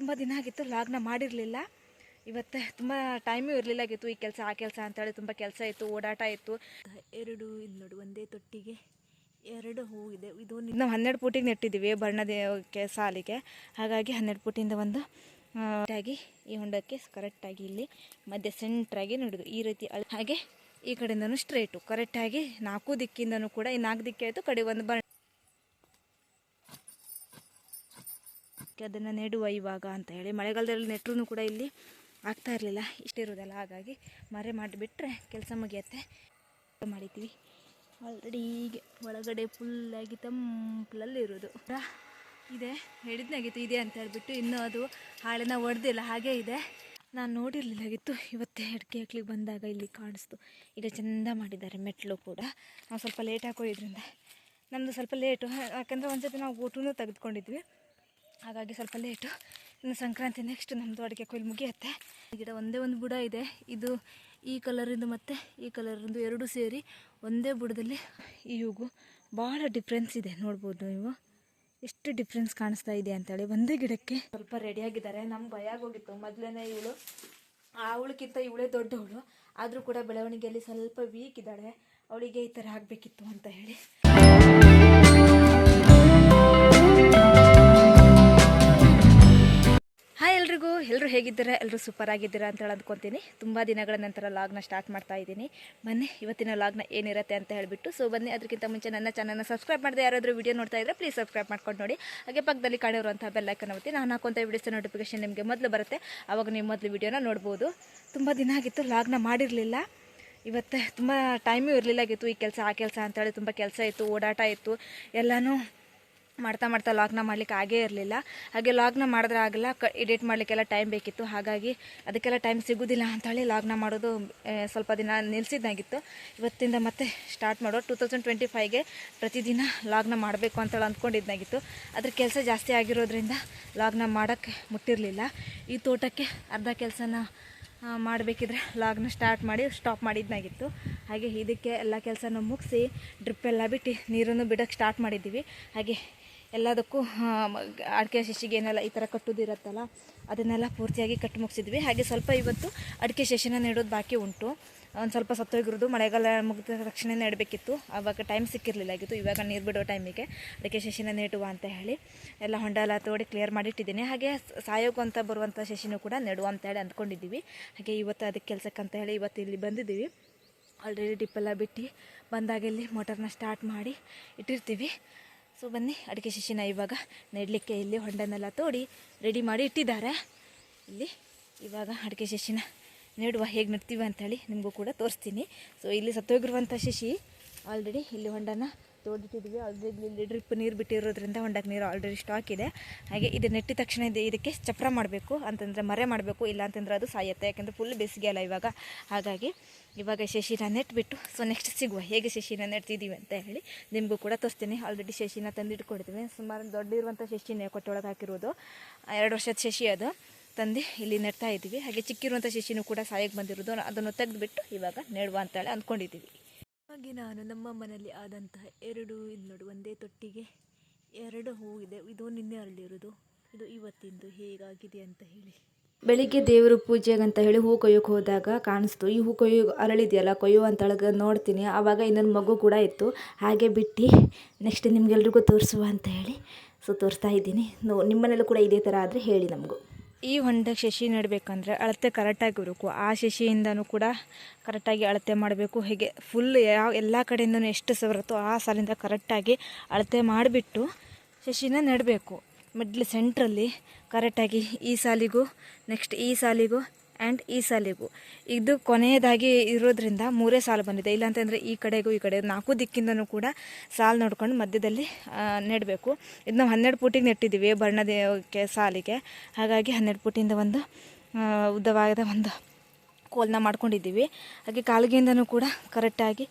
ತುಂಬ ದಿನ ಆಗಿತ್ತು ಲಾಗ್ನ ಮಾಡಿರಲಿಲ್ಲ. ಇವತ್ತು ತುಂಬ ಟೈಮೂ ಇರಲಿಲ್ಲಾಗಿತ್ತು ಈ ಕೆಲಸ ಆ ಕೆಲಸ ಅಂತೇಳಿ ತುಂಬ ಕೆಲಸ ಇತ್ತು ಓಡಾಟ ಇತ್ತು. ಎರಡು ಇದು ನೋಡಿ ಒಂದೇ ತೊಟ್ಟಿಗೆ ಎರಡು ಹೂ ಇದೆ ಇದು ನಾವು ಹನ್ನೆರಡು ಪೂಟಿಗೆ ನೆಟ್ಟಿದ್ದೀವಿ ಬಣ್ಣದಕ್ಕೆ ಸಾಲಿಗೆ. ಹಾಗಾಗಿ ಹನ್ನೆರಡು ಪೂಟಿಂದ ಒಂದು ಆಗಿ ಈ ಹೊಂಡಕ್ಕೆ ಕರೆಕ್ಟಾಗಿ ಇಲ್ಲಿ ಮಧ್ಯೆ ಸೆಂಟ್ರಾಗಿ ನೋಡಿದ್ವಿ ಈ ರೀತಿ ಹಾಗೆ ಈ ಕಡೆಯಿಂದನೂ ಸ್ಟ್ರೇಟು ಕರೆಕ್ಟಾಗಿ ನಾಲ್ಕು ದಿಕ್ಕಿಂದನೂ ಕೂಡ ಈ ನಾಲ್ಕು ದಿಕ್ಕೆ ಆಯಿತು ಕಡೆ ಒಂದು ಬಣ್ಣ ಅದನ್ನು ನೆಡುವ ಇವಾಗ ಅಂತ ಹೇಳಿ. ಮಳೆಗಾಲದಲ್ಲಿ ನೆಟ್ಟರು ಕೂಡ ಇಲ್ಲಿ ಆಗ್ತಾ ಇರಲಿಲ್ಲ. ಇಷ್ಟಿರೋದಲ್ಲ ಹಾಗಾಗಿ ಮರೆ ಮಾಡಿಬಿಟ್ರೆ ಕೆಲಸ ಮುಗಿಯತ್ತೆ. ಮಾಡಿದ್ದೀವಿ. ಆಲ್ರೆಡಿ ಹೀಗೆ ಒಳಗಡೆ ಫುಲ್ಲಾಗಿ ತಂಪಲಲ್ಲಿ ಇರೋದು ಇದೆ. ಹೇಳಿದ್ನಾಗಿತ್ತು ಇದೆ ಅಂತ ಹೇಳ್ಬಿಟ್ಟು ಇನ್ನೂ ಅದು ಹಾಳೆನ ಒಡೆದಿಲ್ಲ. ಹಾಗೇ ಇದೆ. ನಾನು ನೋಡಿರಲಿಲ್ಲಾಗಿತ್ತು ಇವತ್ತೇ ಅಡಿಕೆ ಹಾಕ್ಲಿಕ್ಕೆ ಬಂದಾಗ ಇಲ್ಲಿ ಕಾಣಿಸ್ತು. ಈಗ ಚೆಂದ ಮಾಡಿದ್ದಾರೆ ಮೆಟ್ಲು ಕೂಡ. ನಾವು ಸ್ವಲ್ಪ ಲೇಟ್ ಹಾಕೋದ್ರಿಂದ ನಮ್ಮದು ಸ್ವಲ್ಪ ಲೇಟು ಯಾಕಂದರೆ ಒಂದ್ಸತಿ ನಾವು ಊಟನೂ ತೆಗೆದುಕೊಂಡಿದ್ವಿ. ಹಾಗಾಗಿ ಸ್ವಲ್ಪ ಲೇಟು ಇನ್ನು ಸಂಕ್ರಾಂತಿ ನೆಕ್ಸ್ಟ್ ನಮ್ಮದು ಅಡುಗೆ ಕೊಯ್ಲು ಮುಗಿಯುತ್ತೆ. ಗಿಡ ಒಂದೇ ಒಂದು ಬುಡ ಇದೆ. ಇದು ಈ ಕಲರಿಂದು ಮತ್ತು ಈ ಕಲರಿಂದು ಎರಡು ಸೇರಿ ಒಂದೇ ಬುಡದಲ್ಲಿ ಈ ಹೂಗು ಭಾಳ ಡಿಫ್ರೆನ್ಸ್ ಇದೆ. ನೋಡ್ಬೋದು ನೀವು. ಎಷ್ಟು ಡಿಫ್ರೆನ್ಸ್ ಕಾಣಿಸ್ತಾ ಇದೆ ಅಂತೇಳಿ ಒಂದೇ ಗಿಡಕ್ಕೆ. ಸ್ವಲ್ಪ ರೆಡಿಯಾಗಿದ್ದಾರೆ ನಮ್ಮ ಭಯ ಆಗೋಗಿತ್ತು. ಮೊದಲನೇ ಇವಳು, ಆ ಅವಳಕ್ಕಿಂತ ಇವಳೇ ದೊಡ್ಡವಳು. ಆದರೂ ಕೂಡ ಬೆಳವಣಿಗೆಯಲ್ಲಿ ಸ್ವಲ್ಪ ವೀಕ್ ಇದ್ದಾಳೆ. ಅವಳಿಗೆ ಈ ಥರ ಆಗಬೇಕಿತ್ತು ಅಂತ ಹೇಳಿ. ಎಲ್ರಿಗೂ ಎಲ್ಲರೂ ಹೇಗಿದ್ದೀರಾ? ಎಲ್ಲರೂ ಸೂಪರ್ ಆಗಿದ್ದೀರಾ ಅಂತ ಹೇಳಿ ಅಂದ್ಕೊತೀನಿ. ತುಂಬ ದಿನಗಳ ನಂತರ ಲಾಗ್ನ ಸ್ಟಾರ್ಟ್ ಮಾಡ್ತಾ ಇದ್ದೀನಿ. ಬನ್ನಿ, ಇವತ್ತಿನ ಲಾಗ್ನ ಏನಿರುತ್ತೆ ಅಂತ ಹೇಳಿಬಿಟ್ಟು. ಸೊ ಬನ್ನಿ, ಅದಕ್ಕಿಂತ ಮುಂಚೆ ನನ್ನ ಚಾನಲ್ನ ಸಬ್ಸ್ಕ್ರೈಬ್ ಮಾಡಿದೆ ಯಾರಾದರೂ ವೀಡಿಯೋ ನೋಡ್ತಾ ಇದ್ದರೆ ಪ್ಲೀಸ್ ಸಬ್ಸ್ಕ್ರೈಬ್ ಮಾಡ್ಕೊಂಡು ನೋಡಿ. ಹಾಗೆ ಪಕ್ಕದಲ್ಲಿ ಕಾಣಿರುವಂಥ ಬೆಲ್ಲೈಕನ್ ಒತ್ತಿ. ನಾನು ಹಾಕುವಂಥ ವಿಡಿಯೋಸ್ ನೋಟಿಫಿಕೇಶನ್ ನಿಮಗೆ ಮೊದಲು ಬರುತ್ತೆ. ಆವಾಗ ನೀವು ಮೊದಲು ವಿಡಿಯೋನ ನೋಡ್ಬೋದು. ತುಂಬ ದಿನ ಆಗಿತ್ತು ಲಾಗ್ನ ಮಾಡಿರಲಿಲ್ಲ. ಇವತ್ತೇ ತುಂಬ ಟೈಮೂ ಇರಲಿಲ್ಲಾಗಿತ್ತು ಈ ಕೆಲಸ, ಆ ಕೆಲಸ ಅಂತೇಳಿ ತುಂಬ ಕೆಲಸ ಇತ್ತು, ಓಡಾಟ ಇತ್ತು. ಎಲ್ಲನೂ ಮಾಡ್ತಾ ಮಾಡ್ತಾ ಲಾಗ್ನ ಮಾಡ್ಲಿಕ್ಕೆ ಆಗೇ ಇರಲಿಲ್ಲ. ಹಾಗೆ ಲಾಗ್ನ ಮಾಡಿದ್ರೆ ಆಗಲ್ಲ, ಕ ಎಡಿಟ್ ಮಾಡಲಿಕ್ಕೆಲ್ಲ ಟೈಮ್ ಬೇಕಿತ್ತು. ಹಾಗಾಗಿ ಅದಕ್ಕೆಲ್ಲ ಟೈಮ್ ಸಿಗೋದಿಲ್ಲ ಅಂತೇಳಿ ಲಾಗ್ನ ಮಾಡೋದು ಸ್ವಲ್ಪ ದಿನ ನಿಲ್ಲಿಸಿದ್ದಾಗಿತ್ತು ಇವತ್ತಿಂದ ಮತ್ತೆ ಸ್ಟಾರ್ಟ್ ಮಾಡೋ ಟೂ ತೌಸಂಡ್ ಟ್ವೆಂಟಿ ಫೈವ್ಗೆ ಪ್ರತಿದಿನ ಲಾಗ್ನ ಮಾಡಬೇಕು ಅಂತೇಳಿ ಅಂದ್ಕೊಂಡಿದ್ದಾಗಿತ್ತು. ಅದ್ರ ಕೆಲಸ ಜಾಸ್ತಿ ಆಗಿರೋದ್ರಿಂದ ಲಾಗ್ನ ಮಾಡೋಕ್ಕೆ ಮುಟ್ಟಿರಲಿಲ್ಲ. ಈ ತೋಟಕ್ಕೆ ಅರ್ಧ ಕೆಲಸನ ಮಾಡಬೇಕಿದ್ರೆ ಲಾಗ್ನ ಸ್ಟಾರ್ಟ್ ಮಾಡಿ ಸ್ಟಾಪ್ ಮಾಡಿದ್ದಾಗಿತ್ತು. ಹಾಗೆ ಇದಕ್ಕೆ ಎಲ್ಲ ಕೆಲಸನೂ ಮುಗಿಸಿ ಡ್ರಿಪ್ಪೆಲ್ಲ ಬಿಟ್ಟು ನೀರನ್ನು ಬಿಡೋಕ್ಕೆ ಸ್ಟಾರ್ಟ್ ಮಾಡಿದ್ದೀವಿ. ಹಾಗೆ ಎಲ್ಲದಕ್ಕೂ ಅಡಿಕೆ ಶಶಿಗೆ ಏನೆಲ್ಲ ಈ ಥರ ಕಟ್ಟೋದಿರುತ್ತಲ್ಲ ಅದನ್ನೆಲ್ಲ ಪೂರ್ತಿಯಾಗಿ ಕಟ್ಟು ಮುಗಿಸಿದ್ವಿ. ಹಾಗೆ ಸ್ವಲ್ಪ ಇವತ್ತು ಅಡಿಕೆ ಶಶಿನ ನೆಡೋದು ಬಾಕಿ ಉಂಟು. ಒಂದು ಸ್ವಲ್ಪ ಸತ್ತೋಗಿರೋದು ಮಳೆಗಾಲ ಮುಗಿದ ರಕ್ಷಣೆ ನೆಡಬೇಕಿತ್ತು. ಆವಾಗ ಟೈಮ್ ಸಿಕ್ಕಿರಲಿಲ್ಲ ಆಗಿತ್ತು. ಇವಾಗ ನೀರು ಬಿಡೋ ಟೈಮಿಗೆ ಅಡಿಕೆ ಶಶಿನ ನೆಡುವ ಅಂತ ಹೇಳಿ ಎಲ್ಲ ಹೊಂಡ ಎಲ್ಲ ತೋಡಿ ಕ್ಲಿಯರ್ ಮಾಡಿಟ್ಟಿದ್ದೀನಿ. ಹಾಗೆ ಸಾಯೋಗು ಅಂತ ಬರುವಂಥ ಶಶಿನೂ ಕೂಡ ನೆಡುವ ಅಂತ ಹೇಳಿ ಅಂದ್ಕೊಂಡಿದ್ದೀವಿ. ಹಾಗೆ ಇವತ್ತು ಅದಕ್ಕೆ ಕೆಲಸಕ್ಕಂತ ಹೇಳಿ ಇವತ್ತು ಇಲ್ಲಿ ಬಂದಿದ್ದೀವಿ. ಆಲ್ರೆಡಿ ಡಿಪ್ಪೆಲ್ಲ ಬಿಟ್ಟು ಬಂದಾಗ ಇಲ್ಲಿ ಮೋಟರ್ನ ಸ್ಟಾರ್ಟ್ ಮಾಡಿ ಇಟ್ಟಿರ್ತೀವಿ. ಸೊ ಬನ್ನಿ, ಅಡಿಕೆ ಶಿಶಿನ ಇವಾಗ ನೆಡಲಿಕ್ಕೆ ಇಲ್ಲಿ ಹೊಂಡನೆಲ್ಲ ತೋಡಿ ರೆಡಿ ಮಾಡಿ ಇಟ್ಟಿದ್ದಾರೆ. ಇಲ್ಲಿ ಇವಾಗ ಅಡಿಕೆ ಶಿಶಿನ ನೆಡುವ ಹೇಗೆ ನೆಡ್ತೀವಿ ಅಂತೇಳಿ ನಿಮಗೂ ಕೂಡ ತೋರಿಸ್ತೀನಿ. ಸೊ ಇಲ್ಲಿ ಸತ್ತೋಗಿರುವಂಥ ಶಿಶಿ ಆಲ್ರೆಡಿ ಇಲ್ಲಿ ಹೊಂಡನ ತೋಡಿಟ್ಟಿದ್ವಿ. ಆಲ್ರೆಡಿ ಇಲ್ಲಿ ಡ್ರಿಪ್ ನೀರು ಬಿಟ್ಟಿರೋದ್ರಿಂದ ಹೊಂಡಕ್ಕೆ ನೀರು ಆಲ್ರೆಡಿ ಸ್ಟಾಕ್ ಇದೆ. ಹಾಗೆ ಇದು ನೆಟ್ಟಿದ ತಕ್ಷಣ ಇದೆ ಇದಕ್ಕೆ ಚಪ್ರ ಮಾಡಬೇಕು ಅಂತಂದರೆ ಮರೆ ಮಾಡಬೇಕು, ಇಲ್ಲ ಅಂತಂದರೆ ಅದು ಸಾಯುತ್ತೆ. ಯಾಕೆಂದರೆ ಫುಲ್ ಬೇಸಿಗೆ ಅಲ್ಲ ಇವಾಗ. ಹಾಗಾಗಿ ಇವಾಗ ಶಶಿನ ನೆಟ್ಬಿಟ್ಟು ಸೊ ನೆಕ್ಸ್ಟ್ ಸಿಗುವ. ಹೇಗೆ ಶಶಿನ ನೆಡ್ತಿದ್ದೀವಿ ಅಂತ ಹೇಳಿ ನಿಮಗೂ ಕೂಡ ತೋರಿಸ್ತೀನಿ. ಆಲ್ರೆಡಿ ಶಶಿನ ತಂದಿಟ್ಕೊಡ್ತೀವಿ ಸುಮಾರು ದೊಡ್ಡ ಇರುವಂಥ ಶಶಿನೇ ಕೊಟ್ಟೊಳಗೆ ಹಾಕಿರೋದು. ಎರಡು ವರ್ಷದ ಶಶಿ ಅದು. ತಂದು ಇಲ್ಲಿ ನೆಡ್ತಾ ಇದ್ದೀವಿ. ಹಾಗೆ ಚಿಕ್ಕಿರುವಂಥ ಶಶಿನೂ ಕೂಡ ಸಾಯಕ್ಕೆ ಬಂದಿರೋದು. ಅದನ್ನು ತೆಗೆದುಬಿಟ್ಟು ಇವಾಗ ನೆಡುವ ಅಂತೇಳಿ ಅಂದ್ಕೊಂಡಿದ್ದೀವಿ. ಹಾಗೆ ನಾನು ನಮ್ಮ ಮನೆಯಲ್ಲಿ ಆದಂತಹ ಎರಡು, ಇಲ್ಲಿ ನೋಡಿ, ಒಂದೇ ತೊಟ್ಟಿಗೆ ಎರಡು ಹೂ ಇದೆ ಇದು ನಿನ್ನೆ ಅರಳಿರೋದು ಇದು ಇವತ್ತಿಂದು ಹೇಗಾಗಿದೆ ಅಂತ ಹೇಳಿ. ಬೆಳಿಗ್ಗೆ ದೇವರು ಪೂಜೆಗೆ ಅಂತ ಹೇಳಿ ಹೂ ಕೊಯ್ಯೋಕೆ ಹೋದಾಗ ಕಾಣಿಸ್ತು. ಈ ಹೂ ಕೊಯ್ಯೋ, ಅರಳಿದೆಯಲ್ಲ, ಕೊಯ್ಯೋ ನೋಡ್ತೀನಿ. ಆವಾಗ ಇನ್ನೊಂದು ಮಗು ಕೂಡ ಇತ್ತು. ಹಾಗೆ ಬಿಟ್ಟು ನೆಕ್ಸ್ಟ್ ನಿಮಗೆಲ್ರಿಗೂ ತೋರಿಸುವ ಅಂತ ಹೇಳಿ. ಸೊ ತೋರಿಸ್ತಾ ಇದ್ದೀನಿ. ನೋ ನಿಮ್ಮನೇಲೂ ಕೂಡ ಇದೇ ಥರ ಆದರೆ ಹೇಳಿ ನಮಗೂ. ಈ ಹೊಂಡಕ್ಕೆ ಶಶಿ ನೆಡಬೇಕಂದ್ರೆ ಅಳತೆ ಕರೆಕ್ಟಾಗಿ ಇರಬೇಕು. ಆ ಶಶಿಯಿಂದನೂ ಕೂಡ ಕರೆಕ್ಟಾಗಿ ಅಳತೆ ಮಾಡಬೇಕು. ಹೇಗೆ ಫುಲ್ ಯಾವ ಎಲ್ಲ ಕಡೆಯಿಂದನೂ ಎಷ್ಟು ಸವರತ್ತೋ ಆ ಸಾಲಿಂದ ಕರೆಕ್ಟಾಗಿ ಅಳತೆ ಮಾಡಿಬಿಟ್ಟು ಶಶಿನ ನೆಡಬೇಕು. ಮಿಡ್ಲ್ ಸೆಂಟ್ರಲ್ಲಿ ಕರೆಕ್ಟಾಗಿ ಈ ಸಾಲಿಗೂ ನೆಕ್ಸ್ಟ್ ಈ ಸಾಲಿಗೂ ಆ್ಯಂಡ್ ಈ ಸಾಲಿಗೂ. ಇದು ಕೊನೆಯದಾಗಿ ಇರೋದ್ರಿಂದ ಮೂರೇ ಸಾಲು ಬಂದಿದೆ. ಇಲ್ಲಾಂತಂದರೆ ಈ ಕಡೆಗೂ ಈ ಕಡೆ ನಾಲ್ಕು ದಿಕ್ಕಿಂದನೂ ಕೂಡ ಸಾಲು ನೋಡ್ಕೊಂಡು ಮಧ್ಯದಲ್ಲಿ ನೆಡಬೇಕು. ಇದು ನಾವು ಹನ್ನೆರಡು ಪುಟಿಗೆ ನೆಟ್ಟಿದ್ದೀವಿ ಬಣ್ಣದ ಸಾಲಿಗೆ. ಹಾಗಾಗಿ ಹನ್ನೆರಡು ಪುಟಿಂದ ಒಂದು ಉದ್ದವಾದ ಒಂದು ಕೋಲನ್ನ ಮಾಡ್ಕೊಂಡಿದ್ದೀವಿ. ಹಾಗೆ ಕಾಲಿಗೆಯಿಂದನೂ ಕೂಡ ಕರೆಕ್ಟಾಗಿ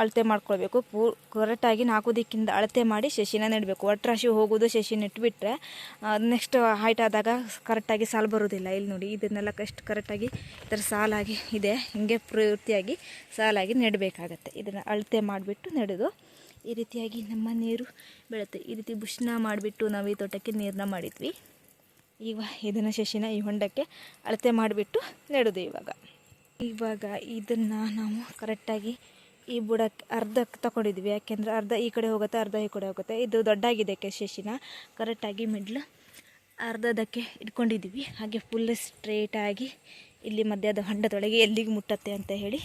ಅಳತೆ ಮಾಡ್ಕೊಳ್ಬೇಕು. ಪೂ, ಕರೆಕ್ಟಾಗಿ ನಾಲ್ಕು ದಿಕ್ಕಿಂದ ಅಳತೆ ಮಾಡಿ ಶಶಿನ ನೆಡಬೇಕು. ಒಟ್ರಾಶಿ ಹೋಗೋದು ಶಶಿ ನೆಟ್ಬಿಟ್ರೆ ನೆಕ್ಸ್ಟ್ ಹೈಟ್ ಆದಾಗ ಕರೆಕ್ಟಾಗಿ ಸಾಲು ಬರೋದಿಲ್ಲ ಇಲ್ಲಿ ನೋಡಿ, ಇದನ್ನೆಲ್ಲ ಕಷ್ಟ ಕರೆಕ್ಟಾಗಿ ಈ ಥರ ಸಾಲಾಗಿ ಇದೆ. ಹಿಂಗೆ ಪೂರ್ತಿಯಾಗಿ ಸಾಲಾಗಿ ನೆಡಬೇಕಾಗತ್ತೆ. ಇದನ್ನು ಅಳತೆ ಮಾಡಿಬಿಟ್ಟು ನೆಡೋದು ಈ ರೀತಿಯಾಗಿ ನಮ್ಮ ನೀರು ಬೆಳುತ್ತೆ ಈ ರೀತಿ ಬುಷ್ನ ಮಾಡಿಬಿಟ್ಟು ನಾವು ಈ ತೋಟಕ್ಕೆ ನೀರನ್ನ ಮಾಡಿದ್ವಿ. ಈಗ ಇದನ್ನು ಶಶಿನ ಈ ಹೊಂಡಕ್ಕೆ ಅಳತೆ ಮಾಡಿಬಿಟ್ಟು ನೆಡೋದು ಇವಾಗ. ಇವಾಗ ಇದನ್ನು ನಾವು ಕರೆಕ್ಟಾಗಿ ಈ ಬುಡಕ್ಕೆ ಅರ್ಧಕ್ಕೆ ತಗೊಂಡಿದ್ವಿ ಯಾಕೆಂದರೆ ಅರ್ಧ ಈ ಕಡೆ ಹೋಗುತ್ತೆ, ಅರ್ಧ ಈ ಕಡೆ ಹೋಗುತ್ತೆ. ಇದು ದೊಡ್ಡಾಗಿದೆ ಶಶಿನ. ಕರೆಕ್ಟಾಗಿ ಮಿಡ್ಲ್ ಅರ್ಧದಕ್ಕೆ ಇಟ್ಕೊಂಡಿದ್ವಿ ಹಾಗೆ ಫುಲ್ ಸ್ಟ್ರೇಟಾಗಿ ಇಲ್ಲಿ ಮಧ್ಯದ ಹೊಂಡದೊಳಗೆ ಎಲ್ಲಿಗೆ ಮುಟ್ಟತ್ತೆ ಅಂತ ಹೇಳಿ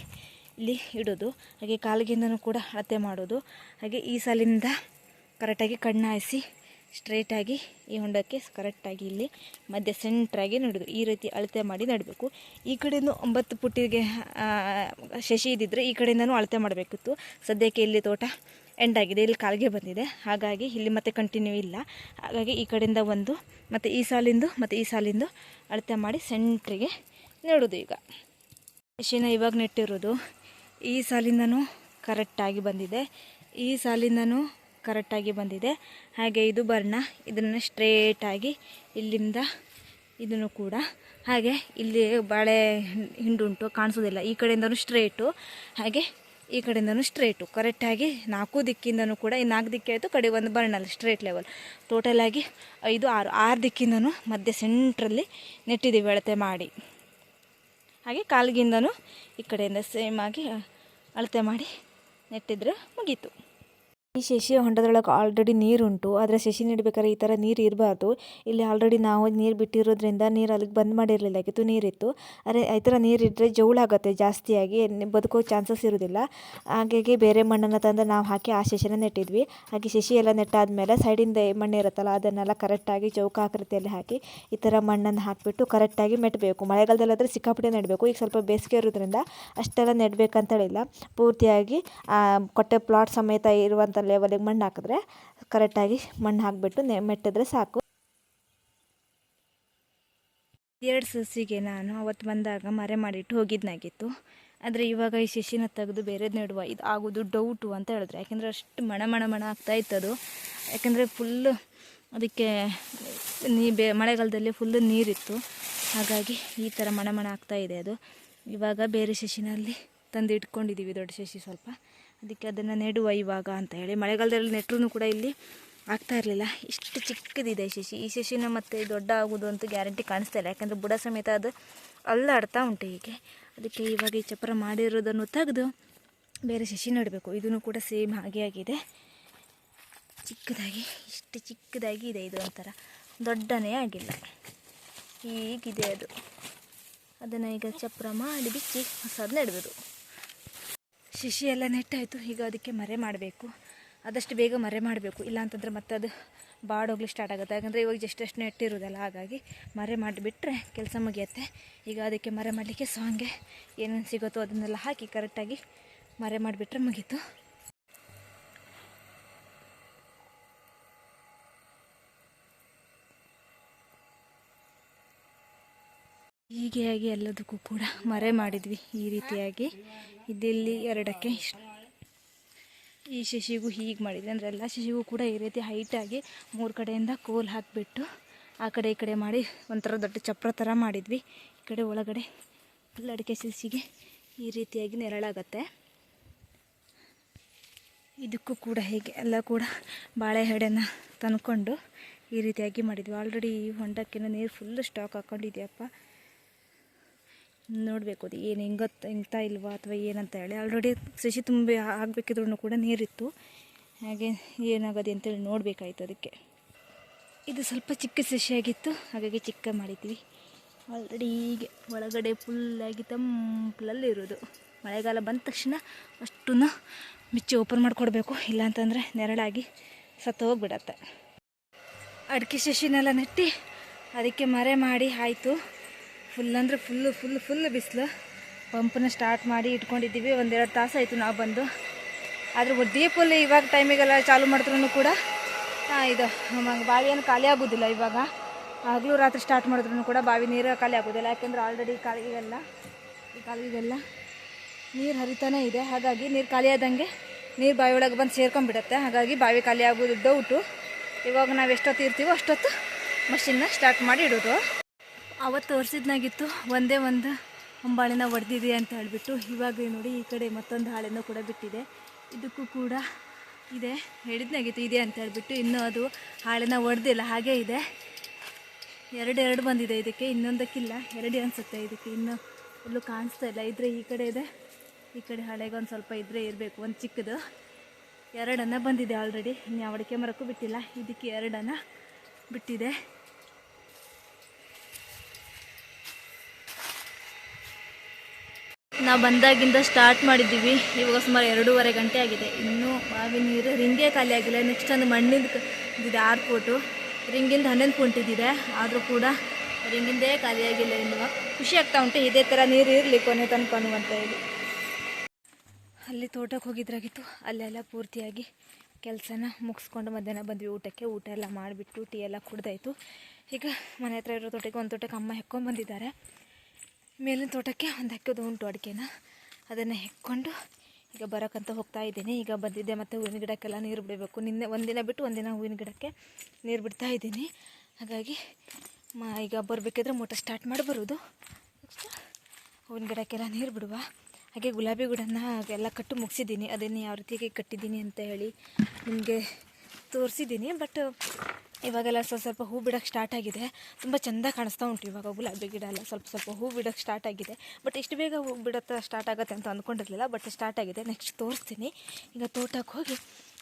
ಇಲ್ಲಿ ಇಡೋದು. ಹಾಗೆ ಕಾಲಿಗಿಂದನೂ ಕೂಡ ಅಳತೆ ಮಾಡೋದು. ಹಾಗೆ ಈ ಸಾಲಿನಿಂದ ಕರೆಕ್ಟಾಗಿ ಕಣ್ಣಾಯಿಸಿ ಸ್ಟ್ರೇಟಾಗಿ ಈ ಹೊಂಡಕ್ಕೆ ಕರೆಕ್ಟಾಗಿ ಇಲ್ಲಿ ಮಧ್ಯ ಸೆಂಟ್ರಾಗಿ ನಡೆದು ಈ ರೀತಿ ಅಳತೆ ಮಾಡಿ ನಡಬೇಕು. ಈ ಕಡೆಯೂ ಒಂಬತ್ತು ಪುಟ್ಟಿಗೆ ಶಶಿ ಇದ್ದಿದ್ದರೆ ಈ ಕಡೆಯಿಂದನೂ ಅಳತೆ ಮಾಡಬೇಕಿತ್ತು. ಸದ್ಯಕ್ಕೆ ಇಲ್ಲಿ ತೋಟ ಎಂಡ್ ಆಗಿದೆ, ಇಲ್ಲಿ ಕಾಲಿಗೆ ಬಂದಿದೆ. ಹಾಗಾಗಿ ಇಲ್ಲಿ ಮತ್ತೆ ಕಂಟಿನ್ಯೂ ಇಲ್ಲ. ಹಾಗಾಗಿ ಈ ಕಡೆಯಿಂದ ಒಂದು, ಮತ್ತು ಈ ಸಾಲಿಂದು, ಮತ್ತು ಈ ಸಾಲಿಂದು ಅಳತೆ ಮಾಡಿ ಸೆಂಟ್ರಿಗೆ ನೆಡೋದು ಈಗ. ಶಶಿನ ಇವಾಗ ನೆಟ್ಟಿರೋದು ಈ ಸಾಲಿಂದನೂ ಕರೆಕ್ಟಾಗಿ ಬಂದಿದೆ. ಈ ಸಾಲಿಂದನೂ ಕರೆಕ್ಟಾಗಿ ಬಂದಿದೆ. ಹಾಗೆ ಇದು ಬರ್ಣ. ಇದನ್ನು ಸ್ಟ್ರೇಟಾಗಿ ಇಲ್ಲಿಂದ ಇದನ್ನು ಕೂಡ. ಹಾಗೆ ಇಲ್ಲಿ ಬಾಳೆ ಹಿಂಡುಂಟು ಕಾಣಿಸೋದಿಲ್ಲ ಈ ಕಡೆಯಿಂದನೂ ಸ್ಟ್ರೇಟು ಹಾಗೆ ಈ ಕಡೆಯಿಂದನೂ ಸ್ಟ್ರೇಟು ಕರೆಕ್ಟಾಗಿ ನಾಲ್ಕು ದಿಕ್ಕಿಂದನೂ ಕೂಡ, ಈ ನಾಲ್ಕು ದಿಕ್ಕಿ ಆಯಿತು, ಕಡೆ ಒಂದು ಬರ್ಣಲ್ಲಿ ಸ್ಟ್ರೇಟ್ ಲೆವೆಲ್ ಟೋಟಲಾಗಿ ಐದು, ಆರು ಆರು ದಿಕ್ಕಿಂದನೂ ಮಧ್ಯ ಸೆಂಟ್ರಲ್ಲಿ ನೆಟ್ಟಿದ್ದೀವಿ ಅಳತೆ ಮಾಡಿ. ಹಾಗೆ ಕಾಲಿಗಿಂದನೂ ಈ ಕಡೆಯಿಂದ ಸೇಮ್ ಆಗಿ ಅಳತೆ ಮಾಡಿ ನೆಟ್ಟಿದ್ರೆ ಮುಗೀತು. ಈ ಶಶಿ ಹೊಂಡದೊಳಗೆ ಆಲ್ರೆಡಿ ನೀರುಂಟು. ಆದರೆ ಶಶಿ ನೆಡ್ಬೇಕಾದ್ರೆ ಈ ಥರ ನೀರು ಇರಬಾರ್ದು. ಇಲ್ಲಿ ಆಲ್ರೆಡಿ ನಾವು ನೀರು ಬಿಟ್ಟಿರೋದ್ರಿಂದ ನೀರು ಅಲ್ಲಿಗೆ ಬಂದ್ ಮಾಡಿರಲಿಲ್ಲಾಗಿತ್ತು ನೀರಿತ್ತು. ಆದರೆ ಈ ಥರ ನೀರಿಟ್ಟರೆ ಜೌಳಾಗುತ್ತೆ ಜಾಸ್ತಿಯಾಗಿ. ಬದುಕೋ ಚಾನ್ಸಸ್ ಇರೋದಿಲ್ಲ ಹಾಗಾಗಿ ಬೇರೆ ಮಣ್ಣನ್ನು ತಂದು ನಾವು ಹಾಕಿ ಆ ಶಶಿನ ನೆಟ್ಟಿದ್ವಿ. ಹಾಗೆ ಶಶಿ ಎಲ್ಲ ನೆಟ್ಟಾದಮೇಲೆ ಸೈಡಿಂದ ಮಣ್ಣು ಇರುತ್ತಲ್ಲ, ಅದನ್ನೆಲ್ಲ ಕರೆಕ್ಟಾಗಿ ಚೌಕಾಕೃತಿಯಲ್ಲಿ ಹಾಕಿ ಈ ಥರ ಮಣ್ಣನ್ನು ಹಾಕಿಬಿಟ್ಟು ಕರೆಕ್ಟಾಗಿ ಮೆಟ್ಟಬೇಕು ಮಳೆಗಾಲದಲ್ಲಾದರೆ ಸಿಕ್ಕಾಪಟ್ಟೆ ನೆಡಬೇಕು. ಈಗ ಸ್ವಲ್ಪ ಬೇಸಿಗೆ ಇರೋದ್ರಿಂದ ಅಷ್ಟೆಲ್ಲ ನೆಡಬೇಕಂತೇಳಿಲ್ಲ ಪೂರ್ತಿಯಾಗಿ ಕೊಟ್ಟೆ ಪ್ಲಾಟ್ ಸಮೇತ ಇರುವಂಥ ಲೆವೆಲಿಗೆ ಮಣ್ಣು ಹಾಕಿದ್ರೆ ಕರೆಕ್ಟಾಗಿ ಮಣ್ಣು ಹಾಕಿಬಿಟ್ಟು ನೆ ಮೆಟ್ಟಿದ್ರೆ ಸಾಕು. ಎರಡು ಸಸಿಗೆ ನಾನು ಅವತ್ತು ಬಂದಾಗ ಮರೆ ಮಾಡಿಟ್ಟು ಹೋಗಿದ್ನಾಗಿತ್ತು. ಆದರೆ ಇವಾಗ ಈ ಶಿಶಿನ ತೆಗೆದು ಬೇರೆದು ನೆಡುವ ಇದು ಆಗೋದು ಡೌಟು ಅಂತ ಹೇಳಿದ್ರೆ. ಯಾಕೆಂದರೆ ಅಷ್ಟು ಮಣ ಮಣ ಮಣ ಆಗ್ತಾ ಇತ್ತು ಅದು ಯಾಕೆಂದರೆ ಫುಲ್ಲು ಅದಕ್ಕೆ ನೀ ಬೇ ಮಳೆಗಾಲದಲ್ಲಿ ಫುಲ್ಲು ನೀರಿತ್ತು. ಹಾಗಾಗಿ ಈ ಥರ ಮಣ ಮಣ ಆಗ್ತಾ ಇದೆ ಅದು. ಇವಾಗ ಬೇರೆ ಶಶಿನಲ್ಲಿ ತಂದು ಇಟ್ಕೊಂಡಿದ್ದೀವಿ ದೊಡ್ಡ ಶಶಿ ಸ್ವಲ್ಪ. ಅದಕ್ಕೆ ಅದನ್ನು ನೆಡುವ ಇವಾಗ ಅಂತ ಹೇಳಿ. ಮಳೆಗಾಲದಲ್ಲಿ ನೆಟ್ಟರು ಕೂಡ ಇಲ್ಲಿ ಆಗ್ತಾ ಇರಲಿಲ್ಲ. ಇಷ್ಟು ಚಿಕ್ಕದಿದೆ ಶಶಿ. ಈ ಶಶಿನ ಮತ್ತೆ ದೊಡ್ಡ ಆಗೋದು ಅಂತ ಗ್ಯಾರಂಟಿ ಕಾಣಿಸ್ತಾ ಇಲ್ಲ. ಯಾಕಂದರೆ ಬುಡ ಸಮೇತ ಅದು ಅಲ್ಲಾಡ್ತಾ ಉಂಟು ಹೀಗೆ. ಅದಕ್ಕೆ ಇವಾಗ ಈ ಚಪ್ಪರ ಮಾಡಿರೋದನ್ನು ತೆಗೆದು ಬೇರೆ ಶಶಿ ನೆಡಬೇಕು. ಇದೂ ಕೂಡ ಸೇಮ್ ಹಾಗೆ ಆಗಿದೆ. ಚಿಕ್ಕದಾಗಿ, ಇಷ್ಟು ಚಿಕ್ಕದಾಗಿ ಇದೆ ಇದು ಒಂಥರ. ದೊಡ್ಡನೇ ಆಗಿಲ್ಲ. ಹೀಗಿದೆ ಅದು. ಅದನ್ನು ಈಗ ಚಪ್ಪರ ಮಾಡಿ ಬಿಚ್ಚಿ ಹೊಸದು ನೆಡ್ಬೋದು. ಶಿಶಿ ಎಲ್ಲ ನೆಟ್ಟಾಯಿತು, ಈಗ ಅದಕ್ಕೆ ಮರೆ ಮಾಡಬೇಕು. ಆದಷ್ಟು ಬೇಗ ಮರೆ ಮಾಡಬೇಕು. ಇಲ್ಲಾಂತಂದ್ರೆ ಮತ್ತೆ ಅದು ಬಾಡೋಗ್ಲಿ ಸ್ಟಾರ್ಟ್ ಆಗುತ್ತೆ. ಯಾಕಂದರೆ ಇವಾಗ ಜಸ್ಟ್ ಅಷ್ಟು ನೆಟ್ಟಿರೋದಲ್ಲ ಹಾಗಾಗಿ ಮರೆ ಮಾಡಿಬಿಟ್ರೆ ಕೆಲಸ ಮುಗಿಯುತ್ತೆ. ಈಗ ಅದಕ್ಕೆ ಮರೆ ಮಾಡಲಿಕ್ಕೆ ಸಾಂಗೆ ಏನೇನು ಸಿಗುತ್ತೋ ಅದನ್ನೆಲ್ಲ ಹಾಕಿ ಕರೆಕ್ಟಾಗಿ ಮರೆ ಮಾಡಿಬಿಟ್ರೆ ಮುಗೀತು. ಹೀಗೆ ಆಗಿ ಎಲ್ಲದಕ್ಕೂ ಕೂಡ ಮರೆ ಮಾಡಿದ್ವಿ ಈ ರೀತಿಯಾಗಿ. ಇದಿಲ್ಲಿ ಎರಡಕ್ಕೆ ಈ ಶಶಿಗೂ ಹೀಗೆ ಮಾಡಿದ್ವಿ. ಅಂದರೆ ಎಲ್ಲ ಶಶಿಗೂ ಕೂಡ ಈ ರೀತಿ ಹೈಟಾಗಿ ಮೂರು ಕಡೆಯಿಂದ ಕೋಲ್ ಹಾಕಿಬಿಟ್ಟು ಆ ಕಡೆ ಈ ಕಡೆ ಮಾಡಿ ಒಂಥರ ದೊಡ್ಡ ಚಪ್ರ ಥರ ಮಾಡಿದ್ವಿ. ಈ ಕಡೆ ಒಳಗಡೆ ಫುಲ್ ಅಡಿಕೆ ಶಶಿಗೆ ಈ ರೀತಿಯಾಗಿ ನೆರಳಾಗತ್ತೆ. ಇದಕ್ಕೂ ಕೂಡ ಹೀಗೆ ಎಲ್ಲ ಕೂಡ ಬಾಳೆ ತಂದ್ಕೊಂಡು ಈ ರೀತಿಯಾಗಿ ಮಾಡಿದ್ವಿ. ಆಲ್ರೆಡಿ ಈ ಹೊಂಡಕ್ಕಿನ ನೀರು ಫುಲ್ ಸ್ಟಾಕ್ ಹಾಕ್ಕೊಂಡಿದ್ಯಪ್ಪ ನೋಡಬೇಕು ಅದು ಏನು ಹಿಂಗತ್ತ ಹಿಂಗ್ತಾ ಇಲ್ವಾ ಅಥವಾ ಏನಂತ ಹೇಳಿ. ಆಲ್ರೆಡಿ ಸಸಿ ತುಂಬಿ ಆಗಬೇಕಿದ್ರೂ ಕೂಡ ನೀರಿತ್ತು. ಹಾಗೆ ಏನಾಗೋದು ಅಂತೇಳಿ ನೋಡಬೇಕಾಯ್ತು ಅದಕ್ಕೆ. ಇದು ಸ್ವಲ್ಪ ಚಿಕ್ಕ ಸಸಿಯಾಗಿತ್ತು. ಹಾಗಾಗಿ ಚಿಕ್ಕ ಮಾಡಿದ್ವಿ. ಆಲ್ರೆಡಿ ಹೀಗೆ ಒಳಗಡೆ ಫುಲ್ಲಾಗಿ ತಂಪಲಲ್ಲಿರೋದು ಮಳೆಗಾಲ ಬಂದ ತಕ್ಷಣ ಅಷ್ಟನ್ನು ಮಿಚ್ಚಿ ಓಪನ್ ಮಾಡಿಕೊಡ್ಬೇಕು. ಇಲ್ಲಾಂತಂದರೆ ನೆರಳಾಗಿ ಸತ್ತು ಹೋಗ್ಬಿಡತ್ತೆ. ಅಡಿಕೆ ಸಸಿನೆಲ್ಲ ನೆಟ್ಟಿ ಅದಕ್ಕೆ ಮರೆ ಮಾಡಿ ಆಯಿತು. ಫುಲ್ ಅಂದರೆ ಫುಲ್ಲು ಫುಲ್ ಫುಲ್ ಬಿಸಿಲು. ಪಂಪನ್ನ ಸ್ಟಾರ್ಟ್ ಮಾಡಿ ಇಟ್ಕೊಂಡಿದ್ದೀವಿ. ಒಂದೆರಡು ತಾಸು ಆಯಿತು ನಾವು ಬಂದು. ಆದರೆ ದೀಪಲ್ಲಿ ಇವಾಗ ಟೈಮಿಗೆಲ್ಲ ಚಾಲು ಮಾಡಿದ್ರು ಕೂಡ ಇದು ಬಾವಿ ಏನು ಖಾಲಿ ಆಗೋದಿಲ್ಲ ಇವಾಗ. ಆಗಲೂ ರಾತ್ರಿ ಸ್ಟಾರ್ಟ್ ಮಾಡಿದ್ರು ಕೂಡ ಬಾವಿ ನೀರು ಖಾಲಿ ಆಗೋದಿಲ್ಲ. ಯಾಕೆಂದರೆ ಆಲ್ರೆಡಿ ಕಾಲಿಗೆಲ್ಲ, ಈ ಕಾಲಿಗೆಲ್ಲ ನೀರು ಹರಿತಾನೆ ಇದೆ. ಹಾಗಾಗಿ ನೀರು ಖಾಲಿ ಆದಂಗೆ ನೀರು ಬಾವಿ ಒಳಗೆ ಬಂದು ಸೇರ್ಕೊಂಡ್ಬಿಡತ್ತೆ. ಹಾಗಾಗಿ ಬಾವಿ ಖಾಲಿ ಆಗೋದು ಡೌಟು ಇವಾಗ ನಾವು ಎಷ್ಟೊತ್ತು ಇರ್ತೀವೋ ಅಷ್ಟೊತ್ತು ಮಷಿನ್ನ ಸ್ಟಾರ್ಟ್ ಮಾಡಿ ಇಡೋದು. ಅವತ್ತು ತೋರಿಸಿದ್ನಾಗಿತ್ತು ಒಂದೇ ಒಂದು ಹೊಂಬಾಳೆನ ಹೊಡೆದಿದೆ ಅಂತ ಹೇಳಿಬಿಟ್ಟು ಇವಾಗ ನೋಡಿ ಈ ಕಡೆ ಮತ್ತೊಂದು ಹಾಳೆನ ಕೂಡ ಬಿಟ್ಟಿದೆ. ಇದಕ್ಕೂ ಕೂಡ ಇದೆ, ಹೇಳಿದ್ನಾಗಿತ್ತು ಇದೆ ಅಂತ ಹೇಳಿಬಿಟ್ಟು ಇನ್ನೂ ಅದು ಹಾಳೆನ ಹೊಡೆದಿಲ್ಲ ಹಾಗೇ ಇದೆ. ಎರಡು ಎರಡು ಬಂದಿದೆ ಇದಕ್ಕೆ, ಇನ್ನೊಂದಕ್ಕಿಲ್ಲ, ಎರಡು ಅನಿಸುತ್ತೆ ಇದಕ್ಕೆ, ಇನ್ನು ಎಲ್ಲೂ ಕಾಣಿಸ್ತಾ ಇಲ್ಲ. ಇದ್ರೆ ಈ ಕಡೆ ಇದೆ, ಈ ಕಡೆ ಹಳೆಗೆ ಒಂದು ಸ್ವಲ್ಪ ಇದ್ರೆ ಇರಬೇಕು, ಒಂದು ಚಿಕ್ಕದು. ಎರಡನ್ನ ಬಂದಿದೆ ಆಲ್ರೆಡಿ ಇನ್ನು ಅಡಿಕೆ ಮರಕ್ಕೂ ಬಿಟ್ಟಿಲ್ಲ. ಇದಕ್ಕೆ ಎರಡನ್ನ ಬಿಟ್ಟಿದೆ. ನಾವು ಬಂದಾಗಿಂದ ಸ್ಟಾರ್ಟ್ ಮಾಡಿದ್ದೀವಿ. ಇವಾಗ ಸುಮಾರು ಎರಡೂವರೆ ಗಂಟೆ ಆಗಿದೆ. ಇನ್ನೂ ಬಾವಿ ನೀರು ರಿಂಗೇ ಖಾಲಿ ಆಗಿಲ್ಲ. ನೆಕ್ಸ್ಟ್ ಒಂದು ಮಣ್ಣಿಂದ ಇದೆ ಆರು ಫೋಟು ರಿಂಗಿಂದ ಹನ್ನೊಂದು ಫುಂಟ್ ಆದರೂ ಕೂಡ ರಿಂಗಿಂದೇ ಖಾಲಿ ಆಗಿಲ್ಲ ಇನ್ನು. ಖುಷಿ ಆಗ್ತಾ ಉಂಟು. ಇದೇ ಥರ ನೀರು ಇರಲಿ ಕೊನೆ ತನಕ ಅನ್ನುವಂಥ ಹೇಳಿ. ಅಲ್ಲಿ ತೋಟಕ್ಕೆ ಹೋಗಿದ್ರಾಗಿತ್ತು. ಅಲ್ಲೆಲ್ಲ ಪೂರ್ತಿಯಾಗಿ ಕೆಲಸನ ಮುಗಿಸ್ಕೊಂಡು ಮಧ್ಯಾಹ್ನ ಬಂದ್ವಿ. ಊಟಕ್ಕೆ ಊಟ ಎಲ್ಲ ಮಾಡಿಬಿಟ್ಟು ಟೀ ಎಲ್ಲ ಕುಡ್ದಾಯಿತು. ಈಗ ಮನೆ ಹತ್ರ ಇರೋ ತೋಟಕ್ಕೆ, ಒಂದು ತೋಟಕ್ಕೆ ಅಮ್ಮ ಹೆಕ್ಕೊಂಡ್ಬಂದಿದ್ದಾರೆ ಮೇಲಿನ ತೋಟಕ್ಕೆ ಒಂದು ಹಾಕೋದು ಉಂಟು ಅಡಿಕೆನ. ಅದನ್ನು ಹೆಕ್ಕೊಂಡು ಈಗ ಬರೋಕ್ಕಂತ ಹೋಗ್ತಾ ಇದ್ದೀನಿ. ಈಗ ಬಂದಿದ್ದೆ ಮತ್ತು ಹೂವಿನ ಗಿಡಕ್ಕೆಲ್ಲ ನೀರು ಬಿಡಬೇಕು. ನಿನ್ನೆ ಒಂದಿನ ಬಿಟ್ಟು ಒಂದಿನ ಹೂವಿನ ಗಿಡಕ್ಕೆ ನೀರು ಬಿಡ್ತಾ ಇದ್ದೀನಿ. ಹಾಗಾಗಿ ಮಾ, ಈಗ ಬರಬೇಕಿದ್ರೆ ಮೋಟರ್ ಸ್ಟಾರ್ಟ್ ಮಾಡಿ ಬರೋದು ನೆಕ್ಸ್ಟ್ ಹೂವಿನ ಗಿಡಕ್ಕೆಲ್ಲ ನೀರು ಬಿಡುವ. ಹಾಗೆ ಗುಲಾಬಿ ಗಿಡನ ಎಲ್ಲ ಕಟ್ಟು ಮುಗಿಸಿದ್ದೀನಿ. ಅದನ್ನು ಯಾವ ರೀತಿಯಾಗಿ ಕಟ್ಟಿದ್ದೀನಿ ಅಂತ ಹೇಳಿ ನಿಮಗೆ ತೋರಿಸಿದ್ದೀನಿ. ಬಟ್ ಇವಾಗೆಲ್ಲ ಸ್ವಲ್ಪ ಸ್ವಲ್ಪ ಹೂ ಬಿಡೋಕ್ಕೆ ಸ್ಟಾರ್ಟ್ ಆಗಿದೆ. ತುಂಬ ಚೆಂದ ಕಾಣಿಸ್ತಾ ಉಂಟು ಇವಾಗ ಗುಲಾಬಿ ಗಿಡ ಎಲ್ಲ ಸ್ವಲ್ಪ ಸ್ವಲ್ಪ ಹೂ ಬಿಡೋಕ್ಕೆ ಸ್ಟಾರ್ಟ್ ಆಗಿದೆ. ಬಟ್ ಇಷ್ಟು ಬೇಗ ಹೂ ಬಿಡುತ್ತೆ ಸ್ಟಾರ್ಟ್ ಆಗುತ್ತೆ ಅಂತ ಅಂದ್ಕೊಂಡಿರಲಿಲ್ಲ ಬಟ್ ಸ್ಟಾರ್ಟ್ ಆಗಿದೆ. ನೆಕ್ಸ್ಟ್ ತೋರಿಸ್ತೀನಿ. ಈಗ ತೋಟಕ್ಕೆ ಹೋಗಿ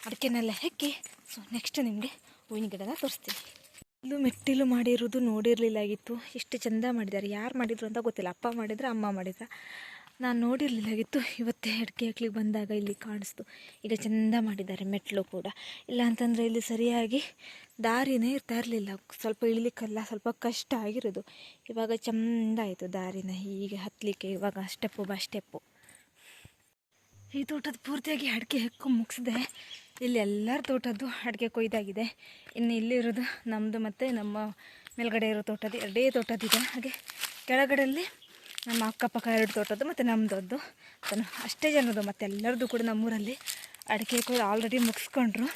ಅಡಿಕೆನೆಲ್ಲ ಹೆಕ್ಕಿ ಸೊ ನೆಕ್ಸ್ಟ್ ನಿಮಗೆ ಹೂವಿನ ಗಿಡನ ತೋರಿಸ್ತೀನಿ. ಇಲ್ಲೂ ಮೆಟ್ಟಿಲು ಮಾಡಿರೋದು ನೋಡಿರಲಿಲ್ಲ ಆಗಿತ್ತು. ಎಷ್ಟು ಚೆಂದ ಮಾಡಿದ್ದಾರೆ. ಯಾರು ಮಾಡಿದ್ರು ಅಂತ ಗೊತ್ತಿಲ್ಲ. ಅಪ್ಪ ಮಾಡಿದ್ರೆ, ಅಮ್ಮ ಮಾಡಿದ್ರ. ನಾನು ನೋಡಿರಲಿಲ್ಲಾಗಿತ್ತು ಇವತ್ತೇ ಅಡಿಕೆ ಹಾಕ್ಲಿಕ್ಕೆ ಬಂದಾಗ ಇಲ್ಲಿ ಕಾಣಿಸ್ತು. ಈಗ ಚೆಂದ ಮಾಡಿದ್ದಾರೆ ಮೆಟ್ಲು ಕೂಡ. ಇಲ್ಲ ಅಂತಂದರೆ ಇಲ್ಲಿ ಸರಿಯಾಗಿ ದಾರಿನೇ ಇರ್ತಾ ಇರಲಿಲ್ಲ. ಸ್ವಲ್ಪ ಇಳಿಲಿಕ್ಕೆಲ್ಲ, ಸ್ವಲ್ಪ ಕಷ್ಟ ಆಗಿರೋದು. ಇವಾಗ ಚೆಂದ ಆಯಿತು ದಾರಿನ. ಹೀಗೆ ಹತ್ತಲಿಕ್ಕೆ ಇವಾಗ ಸ್ಟೆಪ್ಪು ಬಾ ಸ್ಟೆಪ್ಪು ಈ ತೋಟದ ಪೂರ್ತಿಯಾಗಿ ಅಡಿಕೆ ಹೆಕ್ಕು ಮುಗಿಸಿದೆ. ಇಲ್ಲಿ ಎಲ್ಲರ ತೋಟದ್ದು ಅಡಿಗೆ ಕೊಯ್ದಾಗಿದೆ. ಇನ್ನು ಇಲ್ಲಿರೋದು ನಮ್ಮದು ಮತ್ತು ನಮ್ಮ ಮೇಲ್ಗಡೆ ಇರೋ ತೋಟದ ಎರಡೇ ತೋಟದಿದೆ ಹಾಗೆ ಕೆಳಗಡೆಯಲ್ಲಿ ನಮ್ಮ ಅಕ್ಕಪಕ್ಕ ಎರಡು ತೋಟದ್ದು ಮತ್ತು ನಮ್ಮದೊಂದು ಅದನ್ನು ಅಷ್ಟೇ ಜನದ್ದು ಮತ್ತು ಎಲ್ಲರದ್ದು ಕೂಡ ನಮ್ಮೂರಲ್ಲಿ ಅಡಿಕೆ ಕೂಡ ಆಲ್ರೆಡಿ ಮುಗಿಸ್ಕೊಂಡ್ರು.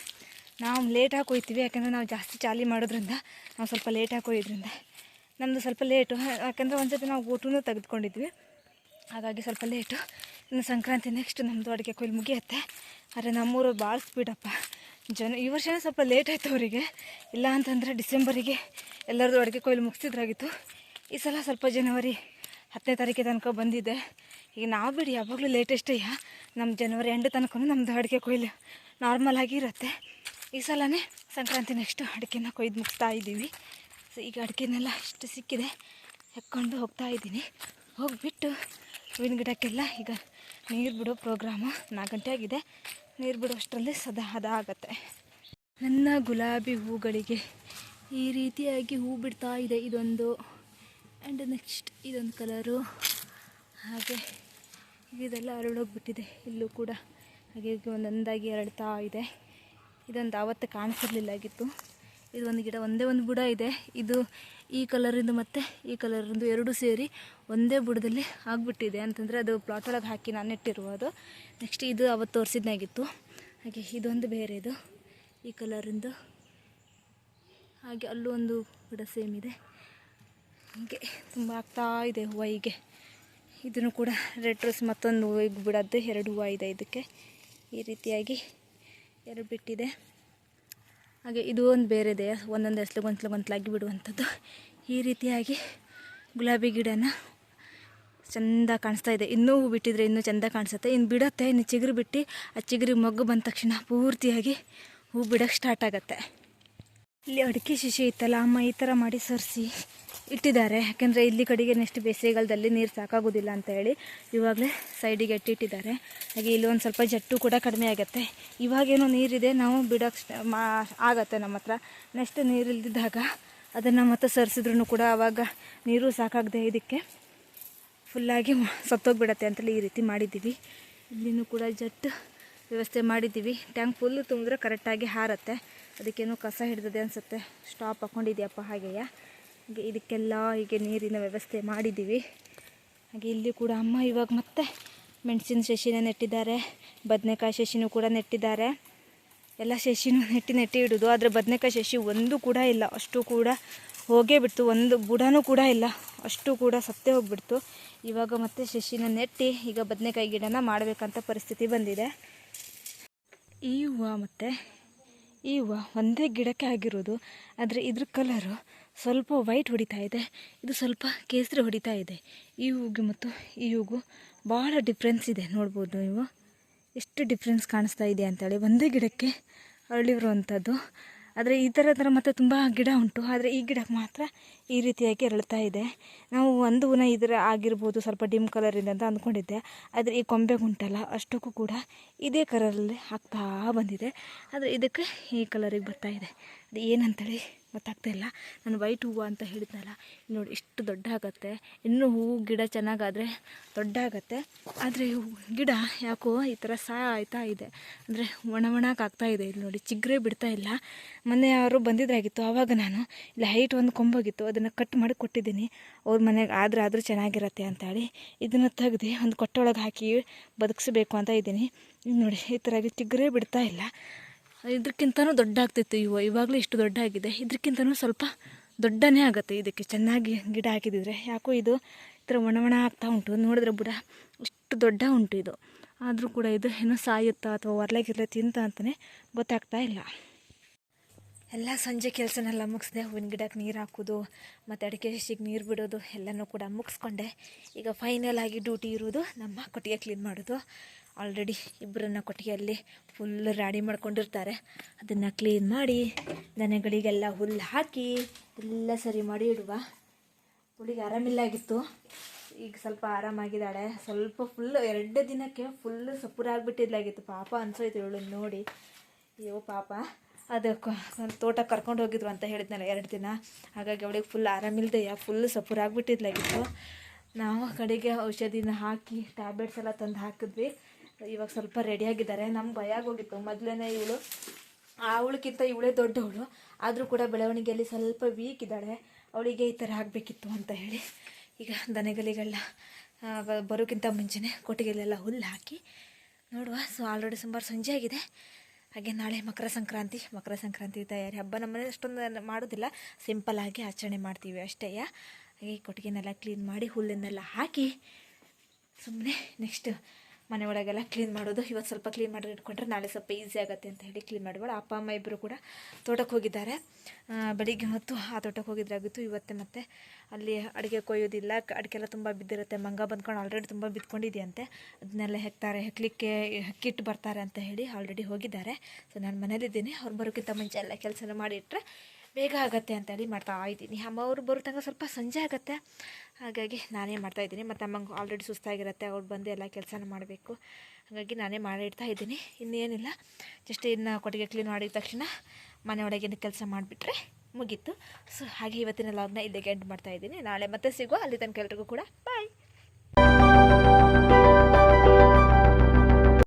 ನಾವು ಲೇಟಾಗಿ ಕೊಯ್ತೀವಿ ಯಾಕೆಂದರೆ ನಾವು ಜಾಸ್ತಿ ಚಾಲಿ ಮಾಡೋದ್ರಿಂದ ನಾವು ಸ್ವಲ್ಪ ಲೇಟಾಗಿ ಕೊಯ್ಯೋದ್ರಿಂದ ನಮ್ಮದು ಸ್ವಲ್ಪ ಲೇಟು ಯಾಕೆಂದರೆ ಒಂದು ಸತಿ ನಾವು ಊಟನೂ ತೆಗೆದುಕೊಂಡಿದ್ವಿ. ಹಾಗಾಗಿ ಸ್ವಲ್ಪ ಲೇಟು ಇನ್ನು ಸಂಕ್ರಾಂತಿ ನೆಕ್ಸ್ಟ್ ನಮ್ಮದು ಅಡಿಕೆ ಕೊಯ್ಲು ಮುಗಿಯುತ್ತೆ. ಆದರೆ ನಮ್ಮೂರು ಭಾಳ ಸ್ಪೀಡಪ್ಪ ಜನ, ಈ ವರ್ಷನೇ ಸ್ವಲ್ಪ ಲೇಟ್ ಆಯಿತು ಅವರಿಗೆ. ಇಲ್ಲ ಅಂತಂದರೆ ಡಿಸೆಂಬರಿಗೆ ಎಲ್ಲರದ್ದು ಅಡಿಕೆ ಕೊಯ್ಲು ಮುಗಿಸಿದ್ರಾಗಿತ್ತು. ಈ ಸಲ ಸ್ವಲ್ಪ ಜನವರಿ ಹತ್ತನೇ ತಾರೀಕಿಗೆ ತನಕ ಬಂದಿದ್ದೆ ಈಗ ನಾವು ಬಿಡಿ, ಯಾವಾಗಲೂ ಲೇಟೆಸ್ಟೇ ನಮ್ಮ ಜನವರಿ ಎಂಡ್ ತನಕ ನಮ್ಮದು ಅಡುಗೆ ಕೊಯ್ಲು ನಾರ್ಮಲ್ ಆಗಿ ಇರುತ್ತೆ. ಈ ಸಲನೇ ಸಂಕ್ರಾಂತಿ ನೆಕ್ಸ್ಟು ಅಡಿಕೆನ ಕೊಯ್ದು ಮುಗಿಸ್ತಾ ಇದ್ದೀವಿ. ಸೊ ಈಗ ಅಡಿಕೆನೆಲ್ಲ ಇಷ್ಟು ಸಿಕ್ಕಿದೆ. ಹೆಕ್ಕೊಂಡು ಹೋಗ್ತಾ ಇದ್ದೀನಿ. ಹೋಗಿಬಿಟ್ಟು ಹೂವಿನ ಗಿಡಕ್ಕೆಲ್ಲ ಈಗ ನೀರು ಬಿಡೋ ಪ್ರೋಗ್ರಾಮು ನಾಲ್ಕು ಗಂಟೆ ಆಗಿದೆ. ನೀರು ಬಿಡೋಷ್ಟರಲ್ಲಿ ಸದಾ ಹದ ಆಗುತ್ತೆ ನನ್ನ ಗುಲಾಬಿ ಹೂಗಳಿಗೆ ಈ ರೀತಿಯಾಗಿ ಹೂ ಬಿಡ್ತಾ ಇದೆ ಇದೊಂದು. ಆ್ಯಂಡ್ ನೆಕ್ಸ್ಟ್ ಇದೊಂದು ಕಲರು ಹಾಗೆ ಇದೆಲ್ಲ ಅರಳೋಗ್ಬಿಟ್ಟಿದೆ ಇಲ್ಲೂ ಕೂಡ ಹಾಗೆ ಒಂದೊಂದಾಗಿ ಅರಳ್ತಾ ಇದೆ. ಇದೊಂದು ಆವತ್ತು ಕಾಣಿಸಿರ್ಲಿಲ್ಲಾಗಿತ್ತು ಇದು ಒಂದು ಗಿಡ, ಒಂದೇ ಒಂದು ಬುಡ ಇದೆ. ಇದು ಈ ಕಲರಿಂದು ಮತ್ತು ಈ ಕಲರಿಂದು ಎರಡು ಸೇರಿ ಒಂದೇ ಬುಡದಲ್ಲಿ ಆಗಿಬಿಟ್ಟಿದೆ. ಅಂತಂದರೆ ಅದು ಪ್ಲಾಟ್ ಒಳಗೆ ಹಾಕಿ ನಾನು ಇಟ್ಟಿರುವುದು ನೆಕ್ಸ್ಟ್ ಇದು ಅವತ್ತು ತೋರಿಸಿದ್ನಾಗಿತ್ತು ಹಾಗೆ ಇದೊಂದು ಬೇರೆ ಇದು. ಈ ಕಲರಿಂದು ಹಾಗೆ ಅಲ್ಲೂ ಒಂದು ಬುಡ ಸೇಮ್ ಇದೆ. ಹೀಗೆ ತುಂಬ ಆಗ್ತಾ ಇದೆ ಹೂವು ಹೀಗೆ ಇದನ್ನು ಕೂಡ ರೆಡ್ ರೋಸ್ ಮತ್ತೊಂದು ಹೂವಿಗೆ ಬಿಡೋದು, ಎರಡು ಹೂವು ಇದೆ ಇದಕ್ಕೆ. ಈ ರೀತಿಯಾಗಿ ಎರಡು ಬಿಟ್ಟಿದೆ. ಹಾಗೆ ಇದು ಒಂದು ಬೇರೆದೆ ಒಂದೊಂದು ಎಸ್ಲು ಗೊಂತಲು ಗೊಂತಲಾಗಿ ಬಿಡುವಂಥದ್ದು. ಈ ರೀತಿಯಾಗಿ ಗುಲಾಬಿ ಗಿಡನ ಚೆಂದ ಕಾಣಿಸ್ತಾ ಇದೆ. ಇನ್ನೂ ಹೂ ಬಿಟ್ಟಿದ್ರೆ ಇನ್ನೂ ಚೆಂದ ಕಾಣಿಸುತ್ತೆ. ಇನ್ನು ಬಿಡುತ್ತೆ, ಇನ್ನು ಚಿಗುರು ಬಿಟ್ಟು ಆ ಚಿಗುರಿಗೆ ಮೊಗ್ಗು ಬಂದ ತಕ್ಷಣ ಪೂರ್ತಿಯಾಗಿ ಹೂ ಬಿಡೋಕ್ಕೆ ಸ್ಟಾರ್ಟ್ ಆಗುತ್ತೆ. ಇಲ್ಲಿ ಅಡಿಕೆ ಶಿಶಿ ಇತ್ತಲ್ಲ, ಅಮ್ಮ ಈ ಥರ ಮಾಡಿ ಸರಿಸಿ. ಇಟ್ಟಿದ್ದಾರೆ. ಯಾಕೆಂದರೆ ಇಲ್ಲಿ ಕಡೆಗೆ ನೆಕ್ಸ್ಟ್ ಬೇಸಿಗೆಗಾಲದಲ್ಲಿ ನೀರು ಸಾಕಾಗೋದಿಲ್ಲ ಅಂತ ಹೇಳಿ ಇವಾಗಲೇ ಸೈಡಿಗೆ ಎಟ್ಟಿಟ್ಟಿದ್ದಾರೆ ಹಾಗೆ ಇಲ್ಲಿ ಒಂದು ಸ್ವಲ್ಪ ಜಟ್ಟು ಕೂಡ ಕಡಿಮೆ ಆಗುತ್ತೆ. ಇವಾಗೇನೋ ನೀರಿದೆ, ನಾವು ಬಿಡೋಕ್ಕೆ ಮಾ, ಆಗತ್ತೆ ನಮ್ಮ ಹತ್ರ. ನೆಕ್ಸ್ಟ್ ನೀರು ಇಲ್ದಿದ್ದಾಗ ಅದನ್ನು ಮತ್ತೆ ಸರಿಸಿದ್ರು ಕೂಡ ಆವಾಗ ನೀರು ಸಾಕಾಗದೆ ಇದಕ್ಕೆ ಫುಲ್ಲಾಗಿ ಸತ್ತೋಗಿಬಿಡತ್ತೆ ಅಂತೇಳಿ ಈ ರೀತಿ ಮಾಡಿದ್ದೀವಿ. ಇಲ್ಲಿನೂ ಕೂಡ ಜಟ್ಟು ವ್ಯವಸ್ಥೆ ಮಾಡಿದ್ದೀವಿ. ಟ್ಯಾಂಕ್ ಫುಲ್ ತುಂಬಿದ್ರೆ ಕರೆಕ್ಟಾಗಿ ಹಾರತ್ತೆ. ಅದಕ್ಕೇನೋ ಕಸ ಹಿಡ್ದದೆ ಅನಿಸುತ್ತೆ. ಸ್ಟಾಪ್ ಹಾಕ್ಕೊಂಡಿದ್ಯಪ್ಪ ಹಾಗೆಯೇ. ಹಾಗೆ ಇದಕ್ಕೆಲ್ಲ ಹೀಗೆ ನೀರಿನ ವ್ಯವಸ್ಥೆ ಮಾಡಿದ್ದೀವಿ. ಹಾಗೆ ಇಲ್ಲಿ ಕೂಡ ಅಮ್ಮ ಇವಾಗ ಮತ್ತೆ ಮೆಣಸಿನ ಶಶಿನ ನೆಟ್ಟಿದ್ದಾರೆ. ಬದನೆಕಾಯಿ ಶಶಿನೂ ಕೂಡ ನೆಟ್ಟಿದ್ದಾರೆ. ಎಲ್ಲ ಶಶಿನೂ ನೆಟ್ಟಿ ನೆಟ್ಟಿ ಇಡೋದು. ಆದರೆ ಬದನೆಕಾಯಿ ಶಶಿ ಒಂದು ಕೂಡ ಇಲ್ಲ. ಅಷ್ಟು ಕೂಡ ಹೋಗೇ ಬಿಡ್ತು. ಒಂದು ಬುಡನೂ ಕೂಡ ಇಲ್ಲ. ಅಷ್ಟು ಕೂಡ ಸತ್ತೇ ಹೋಗ್ಬಿಡ್ತು. ಇವಾಗ ಮತ್ತೆ ಶಶಿನ ನೆಟ್ಟಿ ಈಗ ಬದನೆಕಾಯಿ ಗಿಡನ ಮಾಡಬೇಕಂತ ಪರಿಸ್ಥಿತಿ ಬಂದಿದೆ. ಈ ಹೂವು ಮತ್ತು ಈ ಹೂವು ಒಂದೇ ಗಿಡಕ್ಕೆ ಆಗಿರೋದು. ಆದರೆ ಇದ್ರ ಕಲರು ಸ್ವಲ್ಪ ವೈಟ್ ಹೊಡಿತಾ ಇದೆ. ಇದು ಸ್ವಲ್ಪ ಕೇಸರಿ ಹೊಡಿತಾ ಇದೆ. ಈ ಹೂಗೆ ಮತ್ತು ಈ ಹೂಗು ಭಾಳ ಡಿಫ್ರೆನ್ಸ್ ಇದೆ. ನೋಡ್ಬೋದು ನೀವು. ಎಷ್ಟು ಡಿಫ್ರೆನ್ಸ್ ಕಾಣಿಸ್ತಾ ಇದೆ ಅಂತೇಳಿ. ಒಂದೇ ಗಿಡಕ್ಕೆ ಅರಳಿರುವಂಥದ್ದು ಆದರೆ ಈ ಥರ ಥರ ಮತ್ತು ತುಂಬ ಗಿಡ ಉಂಟು. ಆದರೆ ಈ ಗಿಡಕ್ಕೆ ಮಾತ್ರ ಈ ರೀತಿಯಾಗಿ ಅರಳ್ತಾ ಇದೆ. ನಾವು ಒಂದು ಹೂನ ಇದರ ಆಗಿರ್ಬೋದು, ಸ್ವಲ್ಪ ಡಿಮ್ ಕಲರಿಂದ ಅಂತ ಅಂದ್ಕೊಂಡಿದ್ದೆ. ಆದರೆ ಈ ಕೊಂಬೆಗುಂಟಲ್ಲ ಅಷ್ಟಕ್ಕೂ ಕೂಡ ಇದೇ ಕಲರಲ್ಲಿ ಹಾಕ್ತಾ ಬಂದಿದೆ. ಆದರೆ ಇದಕ್ಕೆ ಈ ಕಲರಿಗೆ ಬರ್ತಾ ಇದೆ. ಅದು ಏನಂತೇಳಿ ಗೊತ್ತಾಗ್ತಾ ಇಲ್ಲ. ನಾನು ವೈಟ್ ಹೂವು ಅಂತ ಹೇಳಿದ್ನಲ್ಲ, ನೋಡಿ ಇಷ್ಟು ದೊಡ್ಡ ಆಗುತ್ತೆ ಇನ್ನೂ ಹೂವು ಗಿಡ ಚೆನ್ನಾಗಾದರೆ ದೊಡ್ಡ ಆಗುತ್ತೆ ಆದರೆ ಗಿಡ ಯಾಕೋ ಈ ಥರ ಸಾಯ್ತಾ ಇದೆ. ಅಂದರೆ ಒಣ ಒಣಗಾಗ್ತಾ ಇದೆ ಇಲ್ಲಿ ನೋಡಿ, ಚಿಗ್ರೆ ಬಿಡ್ತಾ ಇಲ್ಲ. ಮೊನ್ನೆ ಯಾರು ಬಂದಿದ್ದಾಗಿತ್ತು, ಆವಾಗ ನಾನು ಇಲ್ಲಿ ಹೈಟ್ ಒಂದು ಕೊಂಬೋಗಿತ್ತು, ಅದನ್ನು ಕಟ್ ಮಾಡಿ ಕೊಟ್ಟಿದ್ದೀನಿ. ಅವ್ರ ಮನೆಗೆ ಆದ್ರೆ ಆದರೂ ಚೆನ್ನಾಗಿರತ್ತೆ ಅಂತೇಳಿ ಇದನ್ನು ತೆಗ್ದು ಒಂದು ಕೊಟ್ಟೊಳಗೆ ಹಾಕಿ ಬದುಕಿಸ್ಬೇಕು ಅಂತ ಇದ್ದೀನಿ. ನೋಡಿ, ಈ ಥರ ಚಿಗ್ರೆ ಬಿಡ್ತಾ ಇಲ್ಲ. ಇದಕ್ಕಿಂತನೂ ದೊಡ್ಡ ಆಗ್ತಿತ್ತು ಇವು. ಇವಾಗಲೂ ಇಷ್ಟು ದೊಡ್ಡ ಆಗಿದೆ. ಇದಕ್ಕಿಂತನೂ ಸ್ವಲ್ಪ ದೊಡ್ಡನೇ ಆಗುತ್ತೆ ಇದಕ್ಕೆ. ಚೆನ್ನಾಗಿ ಗಿಡ ಹಾಕಿದಿದ್ರೆ. ಯಾಕೋ ಇದು ಈ ಥರ ಒಣ ಆಗ್ತಾ ಉಂಟು. ನೋಡಿದ್ರೆ ಬುಡ ಇಷ್ಟು ದೊಡ್ಡ ಉಂಟು ಇದು. ಆದರೂ ಕೂಡ ಇದು ಏನೋ ಸಾಯುತ್ತಾ ಅಥವಾ ಒರ್ಲೆ ಗಿರ್ಲೆ ತಿಂತ ಅಂತಲೇ ಗೊತ್ತಾಗ್ತಾ ಇಲ್ಲ. ಎಲ್ಲ ಸಂಜೆ ಕೆಲಸನೆಲ್ಲ ಮುಗಿಸ್ದೆ. ಹೂವಿನ ಗಿಡಕ್ಕೆ ನೀರು ಹಾಕೋದು, ಮತ್ತು ಅಡಿಕೆ ಶಿಗೆ ನೀರು ಬಿಡೋದು ಎಲ್ಲನೂ ಕೂಡ ಮುಗಿಸ್ಕೊಂಡೆ. ಈಗ ಫೈನಲ್ ಆಗಿ ಡ್ಯೂಟಿ ಇರೋದು ನಮ್ಮ ಕೊಟ್ಟಿಗೆ ಕ್ಲೀನ್ ಮಾಡೋದು. ಆಲ್ರೆಡಿ ಇಬ್ಬರನ್ನ ಕೊಟ್ಟಿಗೆಯಲ್ಲಿ ಫುಲ್ ರಾಡಿ ಮಾಡ್ಕೊಂಡಿರ್ತಾರೆ. ಅದನ್ನು ಕ್ಲೀನ್ ಮಾಡಿ, ದನಗಳಿಗೆಲ್ಲ ಹುಲ್ಲು ಹಾಕಿ ಎಲ್ಲ ಸರಿ ಮಾಡಿ ಇಡುವ. ಹುಡುಗಿ ಆರಾಮಿಲ್ಲಾಗಿತ್ತು. ಈಗ ಸ್ವಲ್ಪ ಆರಾಮಾಗಿದ್ದಾಳೆ. ಸ್ವಲ್ಪ ಫುಲ್ ಎರಡು ದಿನಕ್ಕೆ ಫುಲ್ ಸಪುರಾಗ್ಬಿಟ್ಟಿದ್ಲಾಗಿತ್ತು ಪಾಪ ಅನ್ಸೋಯ್ತು ಇವಳು ನೋಡಿ. ಅಯ್ಯೋ ಪಾಪ. ಅದು ತೋಟ ಕರ್ಕೊಂಡು ಹೋಗಿದ್ರು ಅಂತ ಹೇಳಿದ್ನಲ್ಲ ಎರಡು ದಿನ. ಹಾಗಾಗಿ ಅವಳಿಗೆ ಫುಲ್ ಆರಾಮಿಲ್ದೆಯ ಫುಲ್ ಸಪುರಾಗ್ಬಿಟ್ಟಿದ್ಲಾಗಿತ್ತು ನಾವು ಕಡೆಗೆ ಔಷಧಿನ ಹಾಕಿ ಟ್ಯಾಬ್ಲೆಟ್ಸ್ ಎಲ್ಲ ತಂದು ಹಾಕಿದ್ವಿ. ಇವಾಗ ಸ್ವಲ್ಪ ರೆಡಿಯಾಗಿದ್ದಾರೆ ನಮ್ಮ ಭಯ ಆಗೋಗಿತ್ತು. ಮೊದಲೇ ಇವಳು ಅವಳಕ್ಕಿಂತ ಇವಳೇ ದೊಡ್ಡವಳು. ಆದರೂ ಕೂಡ ಬೆಳವಣಿಗೆಯಲ್ಲಿ ಸ್ವಲ್ಪ ವೀಕ್ ಇದ್ದಾಳೆ. ಅವಳಿಗೆ ಈ ಥರ ಆಗಬೇಕಿತ್ತು ಅಂತ ಹೇಳಿ ಈಗ ದನಗಲಿಗಳನ್ನ ಆ, ಬರೋಕ್ಕಿಂತ ಮುಂಚೆನೇ ಕೊಟ್ಟಿಗೆಲೆಲ್ಲ ಹುಲ್ಲು ಹಾಕಿ ನೋಡುವ. ಸೊ ಆಲ್ರೆಡಿ ಸುಮಾರು ಸಂಜೆ ಆಗಿದೆ. ಹಾಗೆ ನಾಳೆ ಮಕರ ಸಂಕ್ರಾಂತಿ. ಮಕರ ಸಂಕ್ರಾಂತಿ ತಯಾರಿ. ಹಬ್ಬ ನಮ್ಮನೆ ಅಷ್ಟೊಂದು ಮಾಡೋದಿಲ್ಲ. ಸಿಂಪಲ್ ಆಗಿ ಆಚರಣೆ ಮಾಡ್ತೀವಿ ಅಷ್ಟೇ ಹಾಗೆ ಕೊಟ್ಟಿಗೆನೆಲ್ಲ ಕ್ಲೀನ್ ಮಾಡಿ ಹುಲ್ಲನ್ನೆಲ್ಲ ಹಾಕಿ ಸುಮ್ಮನೆ ನೆಕ್ಸ್ಟ್ ಮನೆ ಒಳಗೆಲ್ಲ ಕ್ಲೀನ್ ಮಾಡೋದು. ಇವತ್ತು ಸ್ವಲ್ಪ ಕ್ಲೀನ್ ಮಾಡಿ ಇಟ್ಕೊಂಡ್ರೆ ನಾಳೆ ಸ್ವಲ್ಪ ಈಸಿ ಆಗುತ್ತೆ ಅಂತ ಹೇಳಿ ಕ್ಲೀನ್ ಮಾಡಬೇಡ. ಅಪ್ಪ, ಅಮ್ಮ ಇಬ್ಬರು ಕೂಡ ತೋಟಕ್ಕೆ ಹೋಗಿದ್ದಾರೆ. ಬೆಳಿಗ್ಗೆ ಹೊತ್ತು ಆ ತೋಟಕ್ಕೆ ಹೋಗಿದ್ರಾಗಿತ್ತು ಇವತ್ತೆ ಮತ್ತೆ ಅಲ್ಲಿ ಅಡುಗೆ ಕೊಯ್ಯೋದಿಲ್ಲ. ಅಡಿಕೆ ಎಲ್ಲ ತುಂಬ ಬಿದ್ದಿರುತ್ತೆ. ಮಂಗ ಬಂದ್ಕೊಂಡು ಆಲ್ರೆಡಿ ತುಂಬ ಬಿದ್ಕೊಂಡಿದೆಯಂತೆ. ಅದನ್ನೆಲ್ಲ ಹೆಕ್ತಾರೆ. ಹೆಕ್ಲಿಕ್ಕೆ ಹೆಕ್ಕಿಟ್ಟು ಬರ್ತಾರೆ ಅಂತ ಹೇಳಿ ಆಲ್ರೆಡಿ ಹೋಗಿದ್ದಾರೆ. ಸೊ ನಾನು ಮನೇಲಿದ್ದೀನಿ. ಅವ್ರು ಬರೋಕ್ಕಿಂತ ಮುಂಚೆ ಎಲ್ಲ ಕೆಲಸ ಮಾಡಿಟ್ರೆ ಬೇಗ ಆಗತ್ತೆ ಅಂತೇಳಿ ಮಾಡ್ತಾ ಇದ್ದೀನಿ. ಅಮ್ಮ ಅವರು ಬರೋ ತನಕ ಸ್ವಲ್ಪ ಸಂಜೆ ಆಗುತ್ತೆ. ಹಾಗಾಗಿ ನಾನೇ ಮಾಡ್ತಾ ಇದ್ದೀನಿ. ಮತ್ತು ಅಮ್ಮಂಗೆ ಆಲ್ರೆಡಿ ಸುಸ್ತಾಗಿರುತ್ತೆ. ಅವ್ರು ಬಂದು ಎಲ್ಲ ಕೆಲಸನ ಮಾಡಬೇಕು. ಹಾಗಾಗಿ ನಾನೇ ಮಾಡಿಡ್ತಾ ಇದ್ದೀನಿ. ಇನ್ನೇನಿಲ್ಲ. ಜಸ್ಟ್ ಇನ್ನು ಕೊಟ್ಟಿಗೆ ಕ್ಲೀನ್ ಮಾಡಿದ ತಕ್ಷಣ ಮನೆ ಒಳಗಿನ ಕೆಲಸ ಮಾಡಿಬಿಟ್ರೆ ಮುಗೀತು. ಸೊ ಹಾಗೆ ಇವತ್ತಿನ ಲಾಗ್ನ ಇಲ್ಲಿಗೆ ಎಂಡ್ ಮಾಡ್ತಾ ಇದ್ದೀನಿ. ನಾಳೆ ಮತ್ತೆ ಸಿಗುವ. ಅಲ್ಲಿ ತನಕ ಎಲ್ರಿಗೂ ಕೂಡ ಬಾಯ್